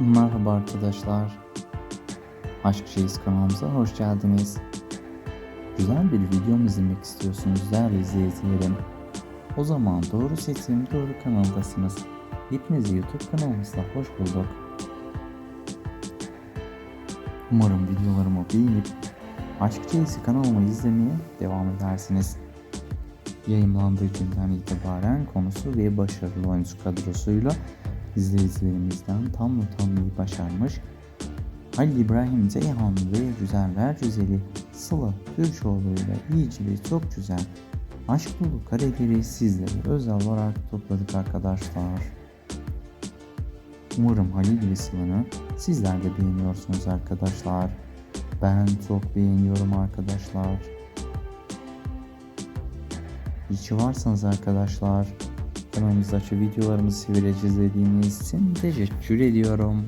Merhaba arkadaşlar. Aşk Şeyiz kanalımıza hoş geldiniz. Güzel bir video mu izlemek istiyorsunuz değerli izleyicilerim? O zaman doğru seçim doğru kanaldasınız. Hepinizi YouTube kanalımızda hoş bulduk. Umarım videolarımı beğenip Aşk Şeyiz kanalımı izlemeye devam edersiniz. Yayınlandığı günden itibaren konusu ve başarılı oyuncu kadrosuyla izleyicilerimizden tam mı tam iyi başarmış. Halil İbrahim Ceyhan ve Güzeller Güzeli Sıla Türkoğlu ile iyice ve çok güzel aşk dolu kareleri sizlere özel olarak topladık arkadaşlar. Umarım Halil ve Sıla'nı sizler de beğeniyorsunuz arkadaşlar. Ben çok beğeniyorum arkadaşlar. İyi ki varsınız arkadaşlar. Kanalımızdaki videolarımızı severek izlediğiniz için teşekkür ediyorum.